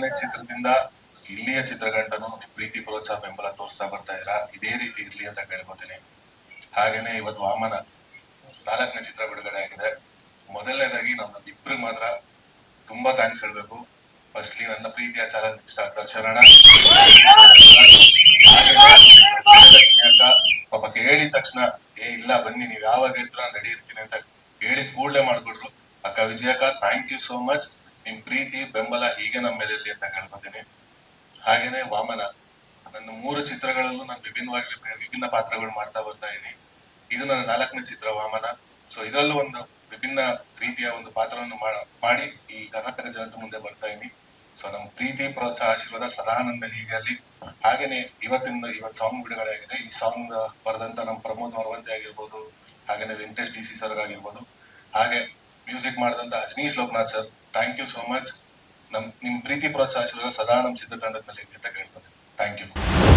ನಾಲ್ಕನೇ ಚಿತ್ರದಿಂದ ಇಲ್ಲಿಯ ಚಿತ್ರಗಂಟನು ಪ್ರೀತಿ ಪ್ರೋತ್ಸಾಹ ಬೆಂಬಲ ತೋರಿಸ್ತಾ ಬರ್ತಾ ಇದ್ರ ಇದೇ ರೀತಿ ಇರ್ಲಿ ಅಂತ ಕೇಳ್ಕೊತೀನಿ. ಹಾಗೇನೆ ಇವತ್ತು ವಾಮನ ನಾಲ್ಕನೇ ಚಿತ್ರ ಬಿಡುಗಡೆ ಆಗಿದೆ. ಮೊದಲನೇದಾಗಿ ನಮ್ಮ ಇಬ್ರಿಗೆ ಮಾತ್ರ ತುಂಬಾ ಥ್ಯಾಂಕ್ಸ್ ಹೇಳ್ಬೇಕು. ಫಸ್ಟ್ಲಿ ನನ್ನ ಪ್ರೀತಿಯ ಚಾಲನ್ ಸ್ಟಾರ್ ದರ್ಶನ ಪಾಪ ಹೇಳಿದ ತಕ್ಷಣ, ಏ, ಇಲ್ಲ, ಬನ್ನಿ, ನೀವ್ ಯಾವಾಗ ಹೇಳ್ತೀರ ರೆಡಿ ಇರ್ತೀನಿ ಅಂತ ಹೇಳಿದ ಕೂಡಲೇ ಮಾಡ್ಕೊಡ್ರು ಅಕ್ಕ ವಿಜಯಕ್ಕ ಥ್ಯಾಂಕ್ ಯು ಸೋ ಮಚ್ ನಿಮ್ ಪ್ರೀತಿ, ಬೆಂಬಲ ಹೀಗೆ ನಮ್ಮ ಮೇಲೆ ಇರ್ಲಿ ಅಂತ ಕೇಳ್ಕೊತೀನಿ ಹಾಗೇನೆ ವಾಮನ, ನನ್ನ ಮೂರು ಚಿತ್ರಗಳಲ್ಲೂ ನಾನು ವಿಭಿನ್ನವಾಗಿ ವಿಭಿನ್ನ ಪಾತ್ರಗಳು ಮಾಡ್ತಾ ಬರ್ತಾ ಇದ್ದೀನಿ ಇದು ನನ್ನ ನಾಲ್ಕನೇ ಚಿತ್ರ ವಾಮನ. ಸೊ ಇದರಲ್ಲೂ ಒಂದು ವಿಭಿನ್ನ ರೀತಿಯ ಒಂದು ಪಾತ್ರವನ್ನು ಮಾಡಿ ಈ ಕರ್ನಾಟಕ ಜನತೆ ಮುಂದೆ ಬರ್ತಾ ಇದ್ದೀನಿ ಸೊ ನಮ್ಮ ಪ್ರೀತಿ, ಪ್ರೋತ್ಸಾಹ, ಆಶೀರ್ವಾದ ಸದಾ ನನ್ನ ಮೇಲೆ ಹೀಗೆ ಅಲ್ಲಿ ಹಾಗೇನೆ ಇವತ್ತಿಂದ ಇವತ್ತು ಸಾಂಗ್ ಬಿಡುಗಡೆ ಆಗಿದೆ ಈ ಸಾಂಗ್ ಬರೆದಂತ ನಮ್ಮ ಪ್ರಮೋದ್ ಮರವಂತೆ ಆಗಿರ್ಬೋದು, ಹಾಗೇನೆ ವೆಂಕಟೇಶ್ ಡಿ ಸಿ ಸರ್ ಆಗಿರ್ಬೋದು ಹಾಗೆ ಮ್ಯೂಸಿಕ್ ಮಾಡಿದಂತ Ajaneesh Loknath sir thank you so much ನಮ್ಮ ನಿಮ್ಮ ಪ್ರೀತಿ ಪ್ರೋತ್ಸಾಹಿಸಿರುವ ಸದಾ ನಮ್ಮ ಚಿತ್ರತಂಡದ ಮೇಲೆ ಅಂತ ಕೇಳ್ಬೋದು ಥ್ಯಾಂಕ್ ಯು